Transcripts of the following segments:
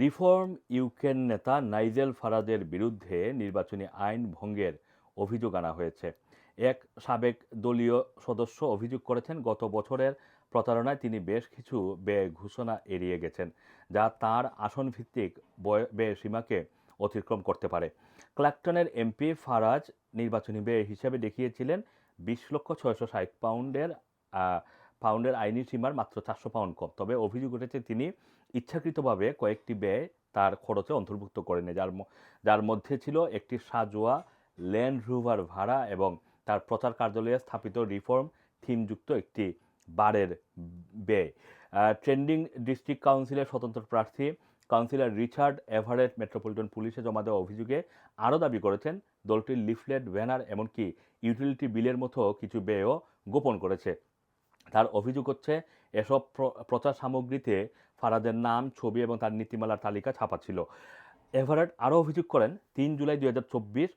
Reform ইউকের নেতা Nigel ফারাজের বিরুদ্ধে নির্বাচনী আইন ভঙ্গের অভিযোগ আনা হয়েছে। এক সাবেক দলীয় সদস্য অভিযোগ করেছেন, গত বছরের প্রতারণায় তিনি বেশ কিছু ব্যয় ঘোষণা এড়িয়ে গেছেন, যা তার আসন ভিত্তিক বয়- ব্যয় সীমাকে অতিক্রম করতে পারে। ক্ল্যাকটনের এমপি ফারাজ নির্বাচনী ব্যয় হিসেবে দেখিয়েছিলেন, বিশ লক্ষ ছয়শো ষাট পাউন্ডের পাউন্ডের আইনি সীমার মাত্র চারশো পাউন্ড কম। তবে অভিযোগ উঠেছে, তিনি ইচ্ছাকৃতভাবে কয়েকটি ব্যয় তার খরচে অন্তর্ভুক্ত করেনি যার যার মধ্যে ছিল একটি সাজোয়া, ল্যান্ড রোভার ভাড়া এবং তার প্রচার কার্যালয়ে স্থাপিত রিফর্ম থিমযুক্ত একটি বারের ব্যয়। ট্রেন্ডিং ডিস্ট্রিক্ট কাউন্সিলের স্বতন্ত্র প্রার্থী কাউন্সিলর রিচার্ড এভারেট মেট্রোপলিটন পুলিশে জমা দেওয়া অভিযোগে আরও দাবি করেছেন, দলটির লিফলেট, ব্যানার, এমনকি ইউটিলিটি বিলের মতো কিছু ব্যয়ও গোপন করেছে। তার অভিযোগ হচ্ছে, এসব প্রচার সামগ্রীতে ফারাদের নাম, ছবি এবং তার নীতিমালার তালিকা ছাপা ছিল। এভারেট আরও অভিযোগ করেন, তিন জুলাই দুই হাজার চব্বিশ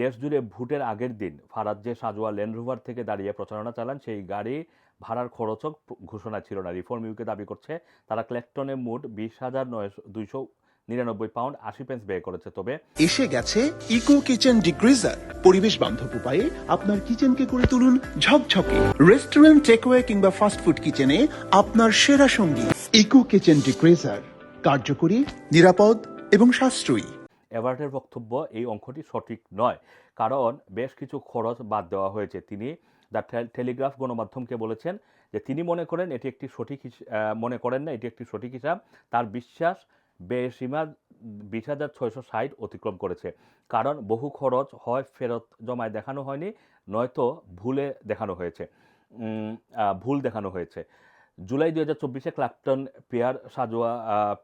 দেশ জুড়ে ভোটের আগের দিন ফারাদ যে সাজোয়া ল্যান্ডরোভার থেকে দাঁড়িয়ে প্রচারণা চালান, সেই গাড়ি ভাড়ার খরচও ঘোষণা ছিল না। রিফর্ম ইউকে দাবি করছে, তারা ক্ল্যাকটনে মোট বিশ হাজার নয় দুইশো নিরানব্বই পাউন্ড আশি পেন্স ব্যয় করেছে। তবে এসে গেছে ইকো কিচেন ডিগ্রিজার পরিবেশ বান্ধব উপায়ে আপনার কিচেনকে করে তুলুন ঝকঝকে। রেস্টুরেন্ট টেকওয়ে কিংবা ফাস্টফুড কিচেনে আপনার সেরা সঙ্গী। ইকো কিচেন ডিক্রেজার কার্যকরী, নিরাপদ এবং সাশ্রয়ী। এভার্টের বক্তব্য এই অঙ্কটি সঠিক নয়, কারণ বেশ কিছু খরচ বাদ দেওয়া হয়েছে। তিনি দ্য টেলিগ্রাফ গণমাধ্যমকে বলেছেন যে তিনি মনে করেন এটি একটি সঠিক মনে করেন না, এটি একটি সঠিক হিসাব। তার বিশ্বাস বেসীমা বিশ হাজার ছয়শো ষাট অতিক্রম করেছে। কারণ বহু খরচ হয় ফেরত জমায় দেখানো হয়নি, নয়তো ভুলে দেখানো হয়েছে। ভুল দেখানো হয়েছে। জুলাই দুই হাজার চব্বিশে ক্লাকটন পেয়ার সাজোয়া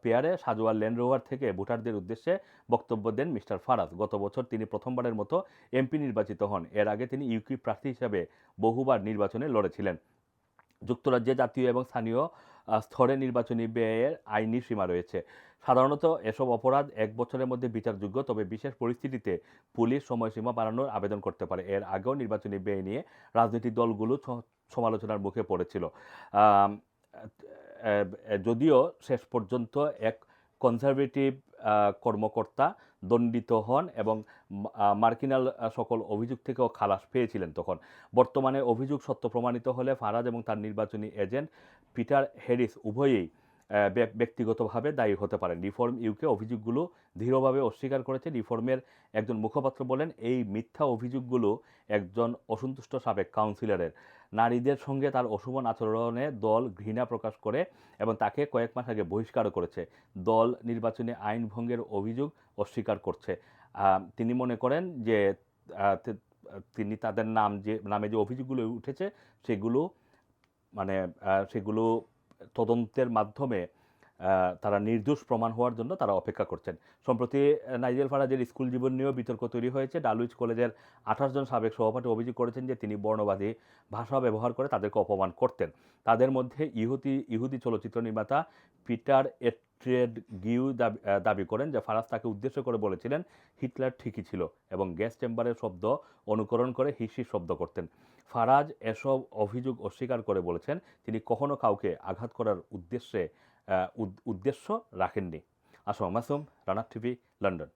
পেয়ারে সাজোয়া ল্যান্ড রোভার থেকে ভোটারদের উদ্দেশ্যে বক্তব্য দেন মিস্টার ফারাজ। গত বছর তিনি প্রথমবারের মতো এমপি নির্বাচিত হন। এর আগে তিনি ইউকি প্রার্থী হিসাবে বহুবার নির্বাচনে লড়েছিলেন। যুক্তরাজ্যে জাতীয় এবং স্থানীয় স্তরে নির্বাচনী ব্যয়ের আইনি সীমা রয়েছে। সাধারণত এসব অপরাধ এক বছরের মধ্যে বিচারযোগ্য, তবে বিশেষ পরিস্থিতিতে পুলিশ সময়সীমা বাড়ানোর আবেদন করতে পারে। এর আগেও নির্বাচনী ব্যয় নিয়ে রাজনৈতিক দলগুলো সমালোচনার মুখে পড়েছিল। যদিও শেষ পর্যন্ত এক কনজারভেটিভ কর্মকর্তা দণ্ডিত হন এবং মার্কিনাল সকল অভিযোগ থেকেও খালাস পেয়েছিলেন তখন। বর্তমানে অভিযোগ সত্য প্রমাণিত হলে ফারাজ এবং তার নির্বাচনী এজেন্ট পিটার হ্যারিস উভয়েই ব্যক্তিগতভাবে দায়ী হতে পারেন। রিফর্ম ইউকে অভিযোগগুলো দৃঢ়ভাবে অস্বীকার করেছে। রিফর্মের একজন মুখপাত্র বলেন, এই মিথ্যা অভিযোগগুলো একজন অসন্তুষ্ট সাবেক কাউন্সিলরের। নারীদের সঙ্গে তার অশুভন আচরণে দল ঘৃণা প্রকাশ করে এবং তাকে কয়েক মাস আগে বহিষ্কার করেছে। দল নির্বাচনী আইন ভঙ্গের অভিযোগ অস্বীকার করছে। তিনি মনে করেন যে তিনি তাদের নাম যে, নামে যে অভিযোগগুলো উঠেছে, সেগুলো মানে সেগুলো তদন্তের মাধ্যমে তারা নির্দোষ প্রমাণ হওয়ার জন্য তারা অপেক্ষা করছেন। সম্প্রতি নাইজেল ফারাজের স্কুল জীবন নিয়েও বিতর্ক তৈরি হয়েছে। ডালুইচ কলেজের আঠাশ জন সাবেক সভাপতি অভিযোগ করেছেন যে তিনি বর্ণবাদী ভাষা ব্যবহার করে তাদেরকে অপমান করতেন। তাদের মধ্যে ইহুদি ইহুদি চলচ্চিত্র নির্মাতা পিটার এট্রেড গিউ দাবি দাবি করেন যে ফারাজ তাকে উদ্দেশ্য করে বলেছিলেন হিটলার ঠিকই ছিল এবং গ্যাস চেম্বারের শব্দ অনুকরণ করে হিসির শব্দ করতেন। ফারাজ এসব অভিযোগ অস্বীকার করে বলেছেন তিনি কখনো কাউকে আঘাত করার উদ্দেশ্যে উদ- উদ্দেশ্য রাখেননি। আসম মাসুম, রানার টিভি, লন্ডন।